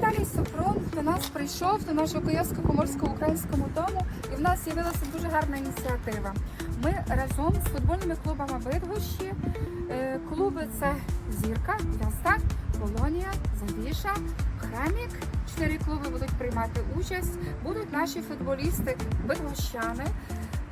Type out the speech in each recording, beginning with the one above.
Віталій Супрун до нас прийшов до нашого Київсько-поморського українському дому, і в нас з'явилася дуже гарна ініціатива. Ми разом з футбольними клубами Бидгощі. Е, клуби це Зірка, Вястак, Полонія, Завіша, Храмік. Чотири клуби будуть приймати участь. Будуть наші футболісти, Видгощани.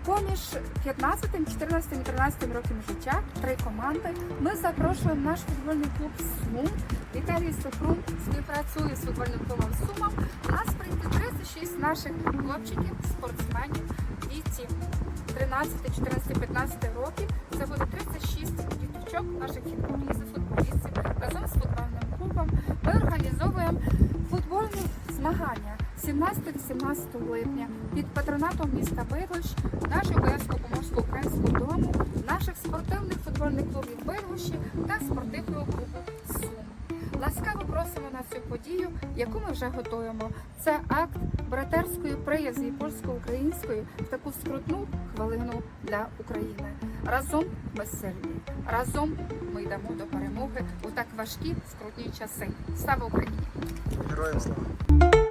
Поміж 15, 14 і 13 роком життя три команди. Ми запрошуємо наш футбольний клуб Сум. Віталій Супрун співпрацює з футбольним клубом Сумом. У нас прийде 36 наших хлопчиків, спортсменів, віці 13, 14, 15 років. Це буде 36 діточок наших футболістів, футболістів разом з футбольним клубом. Ми організовуємо футбольні змагання 17-18 липня під патронатом міста Бигощ, нашого Боярсько-Поморського українського дому, наших спортивних футбольних клубів Бигощі та спортивного клубу Сум. Ласкаво просимо на цю подію, яку ми вже готуємо. Це акт братерської приязі польсько-української в таку скрутну хвилину для України. Разом ми сильні. Разом ми йдемо до перемоги у так важкі скрутні часи. Слава Україні! Героям слава!